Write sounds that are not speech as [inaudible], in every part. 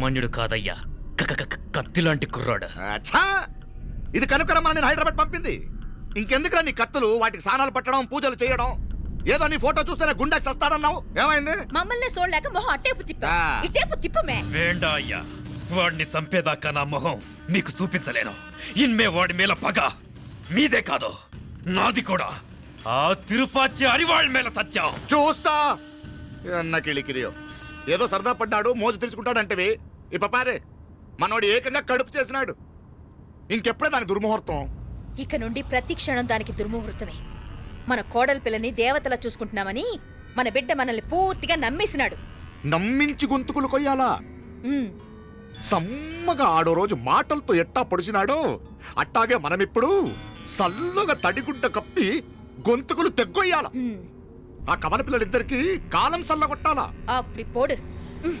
సామాన్యుడు కాదయ్యా. కత్తి లాంటి కుర్రాడు. అచ్చా! ఇది కనుకరమ్మని నేను హైదరాబాద్ పంపింది. ఇంకెందుకురా నీ కత్తులు? వాటికి స్నానాలు పట్టడం పూజలు చేయడం. ఏదో నీ ఫోటో చూస్తేనే గుండెకి సస్తాడన్నావు. ఏమైంది? మమ్మల్ని చూడలేక మొహం అట్టేపు తిప్ప. ఆ. ఇట్టేపు తిప్పమే. వేండా అయ్యా వాడిని చంపేదాకా నా మొహం మీకు చూపించలేను. ఇన్మే వాడి మేల పగ. మీదే కాదు నాది కూడా. ఆ తిరుపాచి అరివాళ్ళ మేల సత్యం. చూస్తా! అన్న కిళికిరియో. ఏదో సరదా పడ్డాడు మోజు తెలుసుకుంటాడంటవి ఈ పపారే మనోడు ఏకంగా కడుపు చేసినాడు. ఇంకెప్పుడే దాని దుర్ముహూర్తం? ఇక నుండి ప్రతి క్షణం దానికి దుర్ముహూర్తమే. మన కోడల పిల్లని దేవతలా చూసుకుంటున్నామని మన బిడ్డ మనల్ని పూర్తిగా నమ్మేసినాడు. నమ్మించి గొంతుకులు కొయ్యాలా? ఉమ్, సమ్మగా ఆడో రోజు మాటలతో ఎట్టా పొడిచినాడో అట్టాగే మనమిప్పుడు సల్లుగా తడిగుడ్డ కప్పి గొంతుకులు తెగ్గొయ్యాల? ఉమ్. ఆ కవల పిల్లలిద్దరికి కాలం సల్లగొట్టాలా? అప్పుడు పోడు. ఉమ్.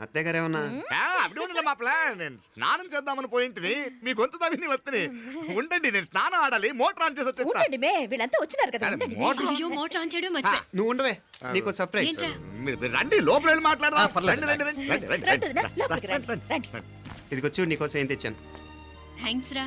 అత్తయ్య గారు ఏమన్నా? అప్పుడు ఉండలే మా ప్లాన్ నేను స్నానం చేద్దామని పోయింటిని. మీ గొంతు తవ్వి వస్తుంది [laughs] ఉండండి నేను స్నానం ఆడాలి. మోటార్ ఆన్ చేసి వచ్చేస్తా. ఉండండి మే వీళ్ళంతా వచ్చినారు కదా. మోటార్ అయ్యో మోటార్ ఆన్ చేయడం మర్చిపోయా. నువ్వు ఉండవే. నీకు సర్ప్రైజ్? మీరు రండి లోపల వెళ్ళి మాట్లాడదాం. రండి రండి రండి రండి రండి. రండి వదినా, రండి లోపలికి రండి రండి ఇదిగో చూడు నీకోసం ఏం తెచ్చాను. థ్యాంక్స్ రా.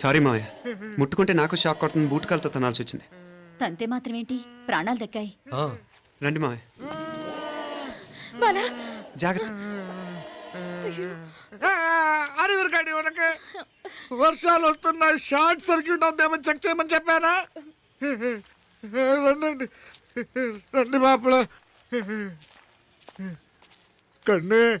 సారీ మావయ్య ముట్టుకుంటే నాకు షాక్ కొడుతుంది బూట్ కాలుతో తనాల్సి వచ్చింది. తంతే మాత్రమేంటి? ప్రాణాలు దక్కాయి. ఆ, రండి మావయ్య జాగ్రత్త. అరే వీరకాడి ఉనక. వర్షాలు వస్తున్నాయి. షార్ట్ సర్క్యూట్ అవుతామని చెక్ చేయమని చెప్పానా? రండి రండి మాపల. కన్ను.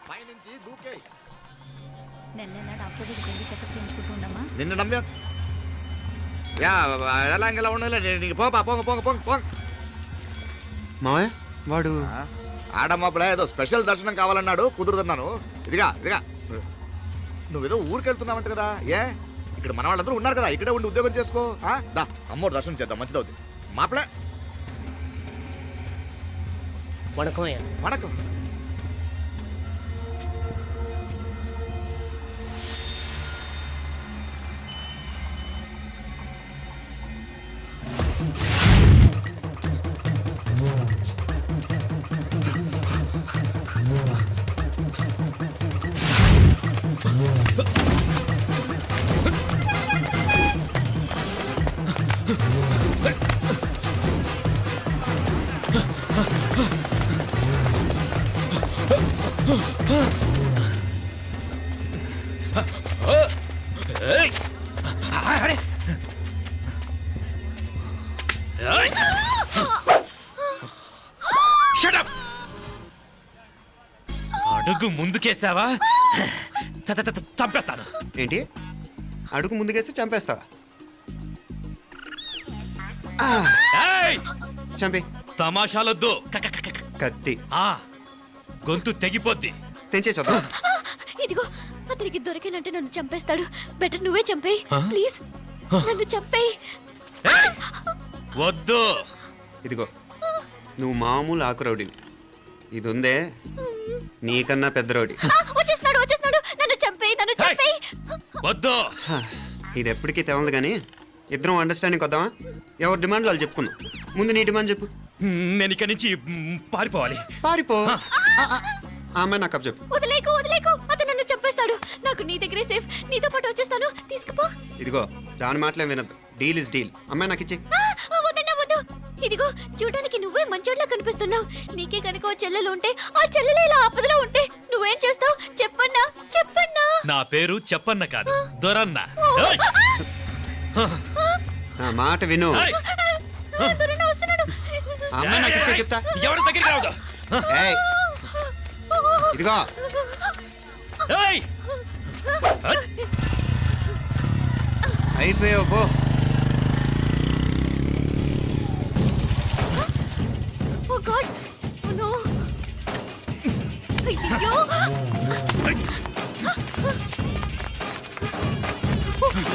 ఇక నీ వల్ల కాదయ్యా పైనుంచి దూకే నెల నెల డాక్టర్ దగ్గరికి వెళ్ళి చెకప్ చేయించుకుంటూ ఉండమ్మా నిన్ను నమ్మా యా ఎలా ఇంకెలా ఉండలే నీకు పోపా పోంగ పోంగ పోంగ పోంగ మావయ్య వాడు ఆడమ్మప్పుడే ఏదో స్పెషల్ దర్శనం కావాలన్నాడు కుదురుతున్నాను ఇదిగా ఇదిగా నువ్వేదో ఊరికి వెళ్తున్నావంట కదా ఏ ఇక్కడ మన వాళ్ళందరూ ఉన్నారు కదా ఇక్కడే ఉండి ఉద్యోగం చేసుకో ఆ? దా అమ్మోరు దర్శనం చేద్దాం మంచిదవుతుంది మాపలే வணக்கம் ஐயா వణకం ముందుకేసావా చంపేస్తాను. ఏంటి? అడుగు ముందుకేస్తే చంపేస్తావా? ఏయ్! చంపి. తమాషాలొద్దు. కత్తి. ఆ, గొంతు తెగిపోద్ది. తెంచే చూద్దాం. ఇదిగో అతనికి దొరికినంటే నన్ను చంపేస్తాడు. బెటర్ నువ్వే చంపేయి. ప్లీజ్ నన్ను చంపేయి! వద్దు. ఇదిగో నువ్వు మామూలు ఆకురౌడివి ఇది ఉందే నీకన్నా పెద్ద రౌడి ఆ, వచ్చేస్తున్నాడు వచ్చేస్తున్నాడు. నన్ను చంపేయి నన్ను! చంపేయి. వద్దు. ఇది ఎప్పటికీ తెవలదు కానీ ఇద్దరం అండర్స్టాండింగ్ వద్దామా ఎవరి డిమాండ్ వాళ్ళు చెప్పుకుందాం. ముందు నీ డిమాండ్ చెప్పు. నేను ఇక్కడి నుంచి పారిపోవాలి. పారిపో. ఆ, ఆ, ఆ అమ్మాయి నాకు చెప్పు. వదిలేకు వదిలేకు. అతను నన్ను చంపేస్తాడు. నాకు నీ దగ్గరే సేఫ్ నీతో పాటు వచ్చేస్తాను. తీసుకుపో. ఇదిగో దాని మాటలేం వినద్దు. డీల్ ఇస్ డీల్ అమ్మాయి నాకు ఇచ్చే ఇదిగో చూడడానికి నువ్వే మంచోట్లా కనిపిస్తున్నావు. నీకే కనుక ఓ చెల్లెలు ఉంటే ఆ చెల్లెలు ఇలా ఆపదలో ఉంటే నువ్వేం చేస్తావు? చెప్పన్నా చెప్పన్నా. నా పేరు చెప్పన్న కాదు దొరన్న. ఏయ్! నా మాట విను. ఏయ్! ఆ, దొరన్న వస్తున్నాడు. ఆ అమ్మాయి నాకు ఇచ్చే చెప్తా. ఎవరి దగ్గరికి రావద్దు? ఏయ్! ఇదిగో! ఏయ్! అయిపోయావు పో. காட் நோ ஐயோ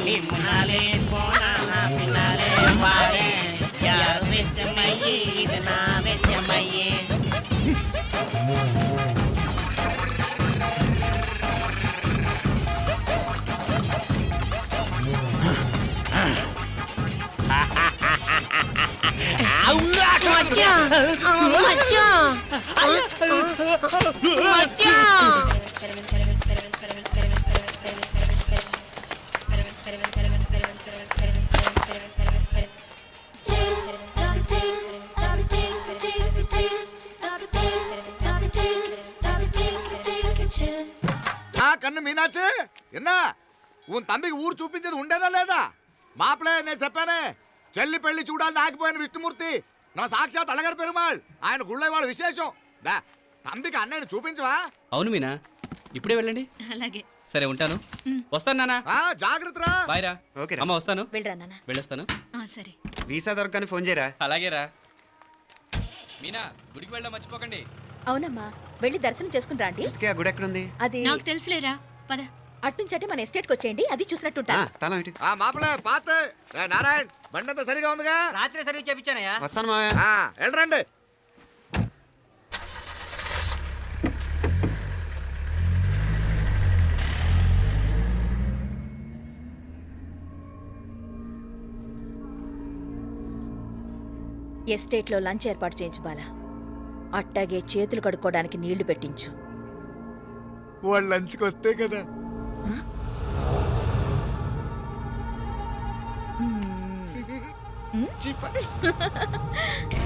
நீ முன்னாலே போனா நான் பின்னாலே பாரு யார் வெச்ச மையே இது நான் வெச்ச மையே மச்சான் மச்சான் மச்சான் ఆ కన్ను మీనాచి ఎన్నా ఉన్ తంబికి ఊరు చూపించేది ఉండేదా లేదా మాపలే నేను చెప్పానే చెల్లి పెళ్ళి చూడాలని ఆగిపోయిన విష్ణుమూర్తి. నా సాక్షాత్ అలగర్ పెరుమాళ్. ఆయన గుళ్ళో వాళ్ళ విశేషం. దా తంబికి అన్నయ్యని చూపించవా? అవును మీనా. ఇప్పుడే వెళ్ళండి. అలాగే. సరే ఉంటాను. వస్తాను నానా. ఆ జాగ్రత్తరా బాయ్ రా. ఓకే రా. అమ్మ వస్తాను. వెళ్ళరా నాన్న వెళ్ళొస్తాను. ఆ, సరే. వీసా దొరకని ఫోన్ చేయరా? అలాగే రా. మీనా గుడికి వెళ్ళడం మర్చిపోకండి. అవునమ్మా వెళ్ళి దర్శనం చేసుకుని రండి ఇంతకీ ఆ గుడి ఎక్కడుంది? అది నాకు తెలుసులేరా. పద. అట్నుంచంటే మన ఎస్టేట్కి వచ్చేయండి అది చూసినట్టుంటా ఆ, తలం ఇటు. ఆ మాపలే పాత. ఏ, నారాయణ్. బండంతా సరిగా ఉందిగా? రాత్రి సర్వీస్ చేపించానయ్యా. వస్తాను మావయ్య. ఆ, వెళ్ళరండి. ఎస్టేట్లో లంచ్ ఏర్పాటు చేయించు బాలా. అట్టాగే చేతులు కడుక్కోవడానికి నీళ్ళు పెట్టించు. వాళ్ళు లంచ్కి వస్తే కదా చీప. [laughs]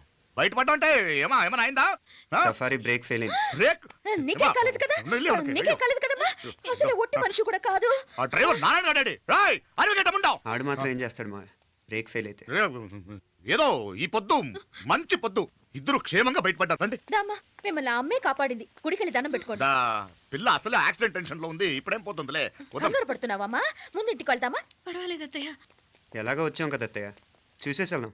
బయటపడ్డా అంటే ఏమా ఏమైనా అయిందా? సఫారీ బ్రేక్ ఫెయిల్ అయింది. బ్రేక్ నీకే? కాలేదు కదా? నీకే. కాలేదు కదమ్మా? అసలు ఒట్టి మనిషి కూడా కాదు. ఆ డ్రైవర్ నారాయణ గాడి రాయ్ ఆడు మాత్రం ఏం చేస్తాడు మా? బ్రేక్ ఫెయిల్ అయితే. ఏదో ఈ పొద్దు మంచి పొద్దు. ఇద్దరు క్షేమంగా బయటపడ్డారు. మిమ్మల్ని అమ్మే కాపాడింది. గుడికెళ్ళి దండం పెట్టుకోండి. పిల్ల అసలే యాక్సిడెంట్ టెన్షన్లో ఉంది. ఇప్పుడేం పోతుందిలే? కంగారు పడుతున్నావమ్మా ముందు ఇంటికి వెళ్దామా పర్వాలేదు అత్తయ్య. ఎలాగో వచ్చాం కదా అత్తయ్య. చూసేసి వెళ్దాం.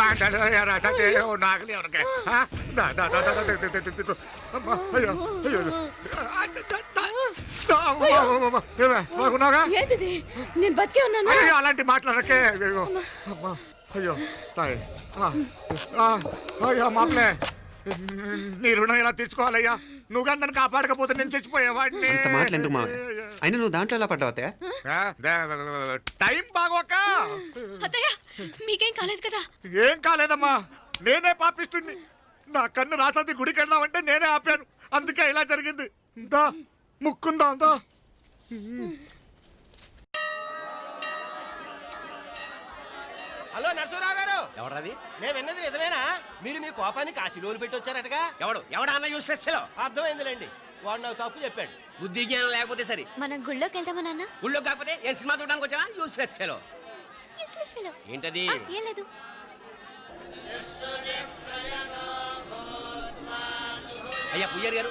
అంటాడు నాకలి ఎవరికే నేను బతికే ఉన్నాను అలాంటి మాట్లాడకే అయ్యో తాయి అయ్యో మాపలే నీ రుణం ఎలా తీర్చుకోవాలయ్యా? నువ్వు నన్ను కాపాడకపోతే నేను చచ్చిపోయేవాడిని అంత మాటలు ఎందుకు మావయ్య అయినా నువ్వు దాంట్లో ఎలా పడ్డావు అత్తయ్య? ఆ, దే- టైం బాగోక. అత్తయ్య మీకేం కాలేదు కదా? ఏం కాలేదమ్మా. నేనే పాపిస్తుంది నా కన్ను రాసాది గుడికి వెళ్దామంటే నేనే ఆపాను. అందుకే ఇలా జరిగింది. దా ముక్కుందా దా. హలో నరసరావు గారు. ఎవరది నేను విన్నది నిజమేనా? మీరు మీ కోపాన్ని కాశీలోలు పెట్టి వచ్చారటగా? ఎవడు? ఎవడా అన్న యూస్లెస్ ఫెలో అర్థమైందిలేండి. వాడు నాకు తప్పు చెప్పాడు. బుద్ధి జ్ఞానం లేకపోతే సరే. మనం గుళ్ళోకి వెళ్దామా నాన్న? ఊళ్ళో కాకపోతే ఏం సినిమా చూడడానికి ఫెలో Useless fellow. ఏంటది? ఏం లేదు. అయ్యా పుయ్యర్ గారు.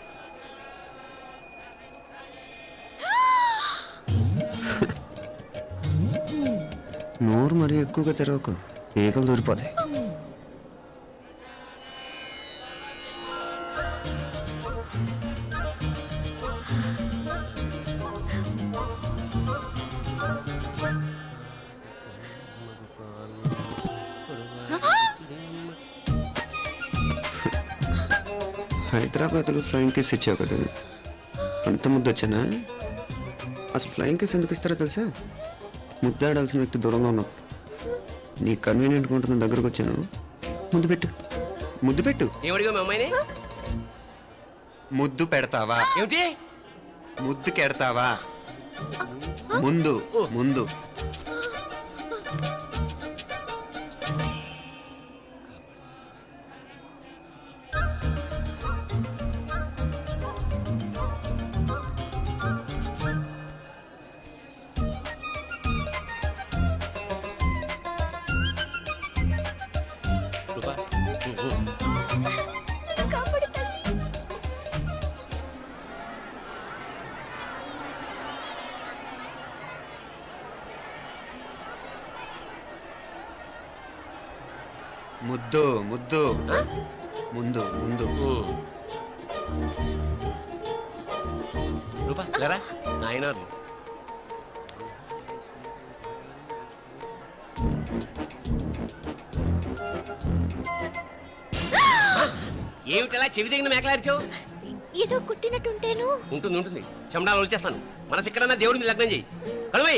మరి ఎక్కువగా తిరగకు ఈకలు దూరిపోతాయి. హైదరాబాద్లో ఫ్లయింగ్ కేస్ ఇచ్చావు కదా. అంత ముద్దు వచ్చానా అసలు ఫ్లయింగ్ కేస్ ఎందుకు ఇస్తారో తెలుసా? ముద్దాడాల్సిన వ్యక్తి దూరంగా ఉన్నావు నీ కన్వీనియంట్గా ఉంటుంది దగ్గరకు వచ్చాను. ముద్దు పెట్టు. ముద్దు పెట్టు. ఏమడిగా మీ అమ్మాయిని? ముద్దు పెడతావా? ఏమిటి? ముద్దు కెడతావా? ముందు ముందు. ముద్దు ముద్దు. ముందు ముందు. రూపా లేరా? నాయనారు ఏమిటలా చెవి దగ్గర మేకలారిచావు ఏదో కుట్టినట్టుంటేను. ఉంటుంది ఉంటుంది. చెమడాలు వచ్చేస్తాను మనసు ఎక్కడన్నా దేవుడిని లగ్నం చేయి కడుమై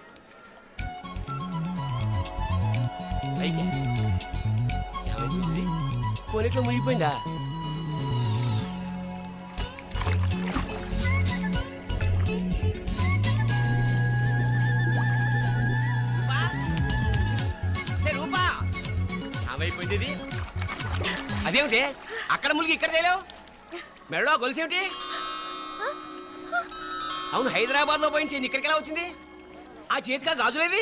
పైకి. ఏమైంది కొనిట్లో మునిగిపోయిందా? అయిపోయింది ఇది? అదేమిటి? అక్కడ మునిగి ఇక్కడ తేలేవు? మెడలో గొలుసేమిటి? అవును హైదరాబాద్లో పోయించింది ఇక్కడికి ఎలా వచ్చింది? ఆ చేతిగా గాజులేవి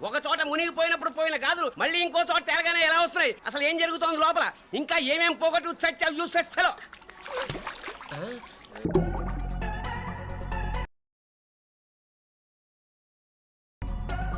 ఒక చోట మునిగిపోయినప్పుడు పోయిన గాజులు మళ్ళీ ఇంకో చోట తేలగానే ఎలా వస్తున్నాయి? అసలు ఏం జరుగుతోంది లోపల? ఇంకా ఏమేం పోగొట్టు సత్య యూస్లెస్ ఫెలో